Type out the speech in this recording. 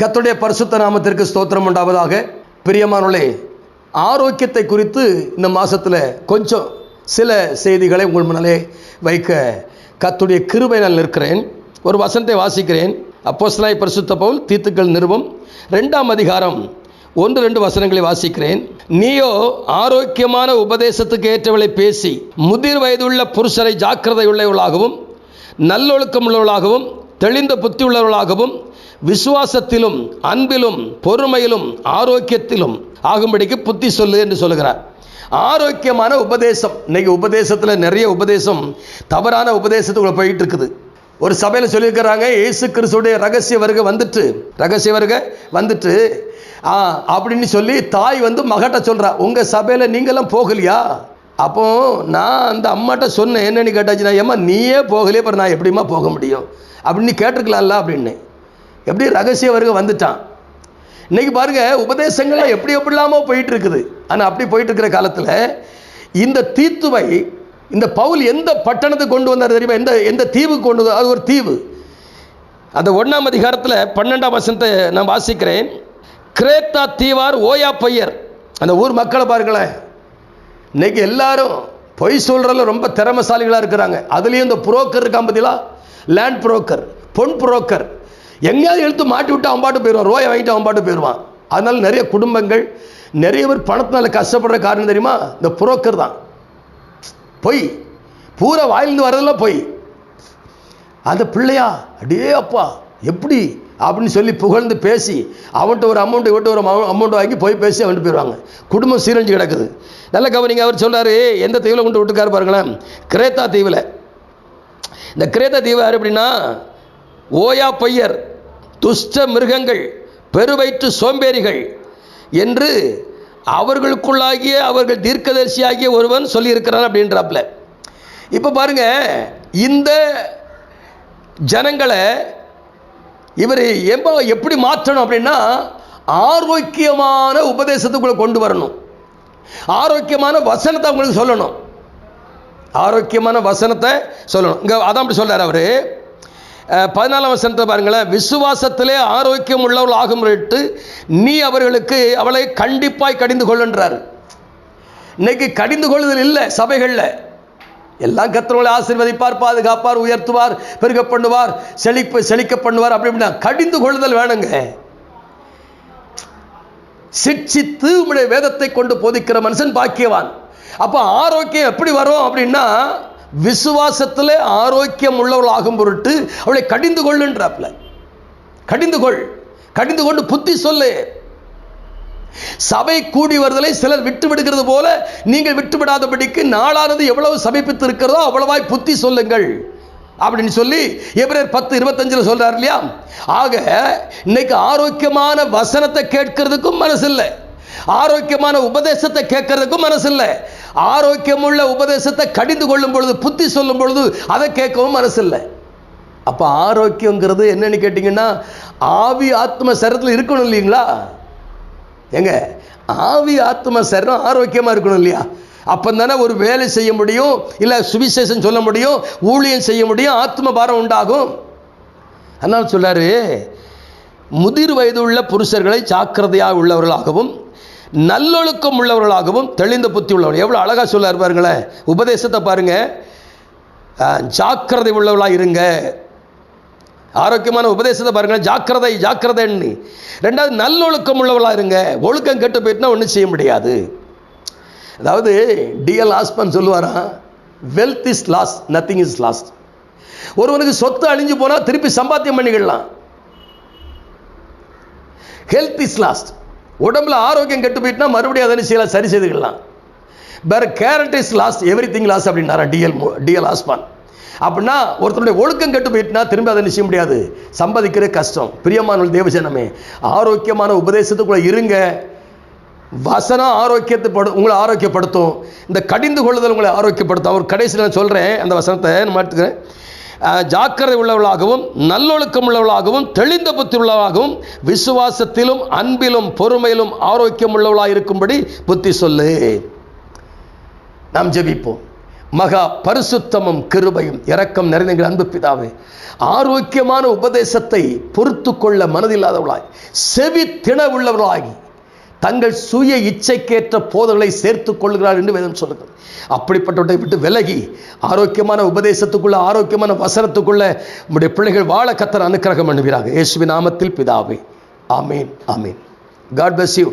கத்துடைய பரிசுத்த நாமத்திற்கு ஸ்தோத்திரம் உண்டாவதாக. பிரியமானவர்களே ஆரோக்கியத்தை குறித்து இந்த மாதத்தில் கொஞ்சம் சில செய்திகளை உங்கள் முன்னாலே வைக்க கத்துடைய கிருபை நான் நிற்கிறேன். ஒரு வசனத்தை வாசிக்கிறேன். அப்போஸ்தலனாகிய பரிசுத்த பவுல் தீத்துக்கள் நிறுவம் ரெண்டாம் அதிகாரம் ஒன்று ரெண்டு வசனங்களை வாசிக்கிறேன். நீயோ ஆரோக்கியமான உபதேசத்துக்கு ஏற்றவளை பேசி முதிர் வயதுள்ள புருஷரை ஜாக்கிரதை உள்ளவளாகவும் நல்லொழுக்கம் உள்ளவர்களாகவும் தெளிந்த புத்தி உள்ளவர்களாகவும் விசுவாசத்திலும் அன்பிலும் பொறுமையிலும் ஆரோக்கியத்திலும் ஆகும்படிக்கு புத்தி சொல்லு என்று சொல்லுகிறார். ஆரோக்கியமான உபதேசம். இன்னைக்கு உபதேசத்தில் நிறைய உபதேசம் தவறான உபதேசத்துக்குள்ள போயிட்டு இருக்குது ஒரு சபையில் சொல்லியிருக்கிறாங்க இயேசு கிறிஸ்துடைய ரகசிய வருகை வந்துட்டு ரகசிய வருகை வந்துட்டு ஆ அப்படின்னு சொல்லி தாய் வந்து மகட்ட சொல்கிறா உங்கள் சபையில் நீங்களாம் போகலையா? அப்போ நான் அந்த அம்மாட்ட சொன்னேன் என்னன்னு கேட்டாச்சுன்னா ஏம்மா நீயே போகலையே அப்புறம் நான் எப்படிம்மா போக முடியும்? அப்படின்னு கேட்டிருக்கலாம்ல அப்படின்னு. எப்படி ரகசிய வருகை வந்துட்டான். இன்னைக்கு பாருங்க உபதேசங்கள்லாம் எப்படி எப்படிலாமோ போயிட்டு இருக்குது ஆனால் அப்படி போயிட்டு இருக்கிற காலத்தில் இந்த தீத்துவை இந்த பவுல் எந்த பட்டணத்துக்கு கொண்டு வந்தார் தெரியுமா? எந்த எந்த தீவுக்கு கொண்டு வந்தார்? அது ஒரு தீவு. அந்த ஒன்றாம் அதிகாரத்தில் பன்னெண்டாம் வசனத்தை நான் வாசிக்கிறேன். கிரேத்தா தீவார் ஓயா பையர். அந்த ஊர் மக்களை பாருங்களேன். இன்னைக்கு எல்லாரும் பொய் சொல்கிறதுல ரொம்ப திறமசாலிகளாக இருக்கிறாங்க. அதுலேயும் இந்த புரோக்கர் இருக்கான் பார்த்தீங்களா லேண்ட் புரோக்கர் பொன் புரோக்கர். எங்கேயாவது எழுத்து மாட்டி விட்டு அவன் பாட்டு போயிடுவான். ரோயை வாங்கிட்டு அவன் பாட்டு போயிடுவான். அதனால நிறைய குடும்பங்கள் நிறைய பேர் பணத்தினால கஷ்டப்படுற காரணம் தெரியுமா? இந்த புரோக்கர் தான். பொய். பூரா வாயிலிருந்து வர்றதெல்லாம் பொய். அந்த பிள்ளையா? அடே அப்பா எப்படி? அப்படின்னு சொல்லி புகழ்ந்து பேசி அவன்கிட்ட ஒரு அமௌண்ட் இவன்ட்டு ஒரு அமௌண்ட் வாங்கி போய் பேசி அவன்ட்டு போயிடுவாங்க. குடும்பம் சீரழிஞ்சு கிடக்குது. நல்ல கவனிங்க அவர் சொல்கிறாரு எந்த தீவில் கொண்டு விட்டுக்காரு பாருங்களேன். கிரேத்தா தீவில். இந்த கிரேத்தா தீவு யார் எப்படின்னா ஓயா பையர். துஷ்ட மிருகங்கள் பெருவயிற்று சோம்பேறிகள் என்று அவர்களுக்குள்ளாகிய அவர்கள் தீர்க்கதரிசியாகிய ஒருவன் சொல்லியிருக்கிறான் அப்படின்றாப்புல இப்போ பாருங்க இந்த ஜனங்களை இவர் எம்ப எப்படி மாற்றணும் அப்படின்னா ஆரோக்கியமான உபதேசத்துக்குள்ள கொண்டு வரணும். ஆரோக்கியமான வசனத்தை அவங்களுக்கு சொல்லணும். ஆரோக்கியமான வசனத்தை சொல்லணும். இங்கே அதான் அப்படி சொல்கிறார் அவர். பதினாலாம் வசனத்தை பாருங்களேன். விசுவாசத்திலே ஆரோக்கியம் உள்ளவள் ஆகும் நீ அவர்களுக்கு அவளை கண்டிப்பாய் கடிந்து கொள்ளுன்றார். இன்னைக்கு கடிந்து கொள்ளுதல் இல்லை சபைகளில். எல்லாம் கத்தவங்களை ஆசீர்வதிப்பார் பாதுகாப்பார் உயர்த்துவார் பெருக பண்ணுவார் செழிப்பு செழிக்க பண்ணுவார் அப்படி இப்படின்னா கடிந்து கொள்ளுதல் வேணுங்க. சிட்சித்து உம்முடைய வேதத்தை கொண்டு போதிக்கிற மனுஷன் பாக்கியவான். அப்போ ஆரோக்கியம் எப்படி வரும் அப்படின்னா விசுவாசத்தில் ஆரோக்கியம் உள்ளவளாகும் பொருட்டு அவளை கடிந்து கொள்ளுன்றாப்ல கடிந்து கொள். கடிந்து கொண்டு புத்தி சொல்லு. சபை கூடி வருதலை சிலர் விட்டு விடுகிறது போல நீங்கள் விட்டு விடாதபடிக்கு நாளானது எவ்வளவு சமைப்பித்து இருக்கிறதோ அவ்வளவாய் புத்தி சொல்லுங்கள். அப்படின்னு சொல்லி எபிரேர் பத்து இருபத்தஞ்சில் சொல்றாரு இல்லையா? ஆக இன்னைக்கு ஆரோக்கியமான வசனத்தை கேட்கறதுக்கும் மனசு இல்லை ஆரோக்கியமான உபதேசத்தை கேட்கறதுக்கும் மனசு இல்லை ஆரோக்கியமுள்ள உபதேசத்தை கடிந்து கொள்ளும் பொழுது புத்தி சொல்லும் பொழுது அதை கேட்கவும் மனசு இல்லை அப்போ ஆரோக்கியங்கிறது என்னன்னு கேட்டிங்கன்னா ஆவி ஆத்ம சரத்தில் இருக்கணும் இல்லைங்களா? ஏங்க ஆவி ஆத்ம சரம் ஆரோக்கியமாக இருக்கணும் இல்லையா? அப்போ தானே ஒரு வேலை செய்ய முடியும் இல்லை சுவிசேஷம் சொல்ல முடியும் ஊழியம் செய்ய முடியும் ஆத்ம பாரம் உண்டாகும். அதனால் சொல்கிறாரு முதிர் வயது உள்ள புருஷர்களை ஜாக்கிரதையாக உள்ளவர்களாகவும் நல்லொழுக்கம் உள்ளவர்களாகவும் தெளிந்த புத்தி உள்ளவர்கள் எவ்வளோ அழகாக சொல்லார் பாருங்களேன். உபதேசத்தை பாருங்க. ஜாக்கிரதை உள்ளவர்களாக இருங்க. ஆரோக்கியமான உபதேசத்தை பாருங்க ஜாக்கிரதை ஜாக்கிரதைன்னு. ரெண்டாவது நல்லொழுக்கம் உள்ளவர்களாக இருங்க. ஒழுக்கம் கெட்டு போயிட்டுனா ஒன்றும் செய்ய முடியாது. அதாவது டிஎல் ஆஸ்பன் சொல்லுவாராம் wealth is lost nothing is lost ஒருவனுக்கு சொத்து அழிஞ்சு போனால் திருப்பி சம்பாத்தியம் பண்ணிக்கிடலாம் ஹெல்த் இஸ் லாஸ்ட் உடம்புல ஆரோக்கியம் கெட்டு போயிட்டுனா மறுபடியும் அதை செய்யலாம் சரி செய்துக்கலாம். பர் கேரட் is lost everything lost அப்படின்னாரா டிஎல் டிஎல் ஆஸ்மான் அப்படின்னா ஒருத்தருடைய ஒழுக்கம் கெட்டு போயிட்டுனா திரும்ப அதை செய்ய முடியாது. சம்பாதிக்கிறது கஷ்டம். பிரியமான தேவஜனமே ஆரோக்கியமான உபதேசத்துக்குள்ளே இருங்க. வசனம் ஆரோக்கியத்தை படு உங்களை ஆரோக்கியப்படுத்தும். இந்த கடிந்து கொள்ளுதல் உங்களை ஆரோக்கியப்படுத்தும். அவர் கடைசியில் நான் சொல்கிறேன் அந்த வசனத்தை நான் எடுத்துக்கிறேன் ஜாக்கிரதை உள்ளவளாகவும் நல்லொழுக்கம் உள்ளவளாகவும் தெளிந்த புத்தி உள்ளவளாகவும் விசுவாசத்திலும் அன்பிலும் பொறுமையிலும் ஆரோக்கியம் உள்ளவளாக இருக்கும்படி புத்தி சொல்லு. நாம் ஜெபிப்போம். மகா பரிசுத்தமும் கிருபையும் இரக்கம் நிறைந்த எங்கள் அன்பு பிதாவே ஆரோக்கியமான உபதேசத்தை பொறுத்து கொள்ள மனதில்லாதவளாய் செவி திண உள்ளவர்களாகி தங்கள் சுய இச்சைக்கேற்ற போதல்களை சேர்த்துக் கொள்கிறார் என்று வேதம் சொல்லுகிறது. அப்படிப்பட்டவற்றை விட்டு விலகி ஆரோக்கியமான உபதேசத்துக்குள்ள ஆரோக்கியமான வசனத்துக்குள்ள நம்முடைய பிள்ளைகள் வாழ கத்தர் அனுக்கிரகம் பண்ணுவீராக. இயேசுவின் நாமத்தில் பிதாவே. ஆமீன் ஆமீன். God bless you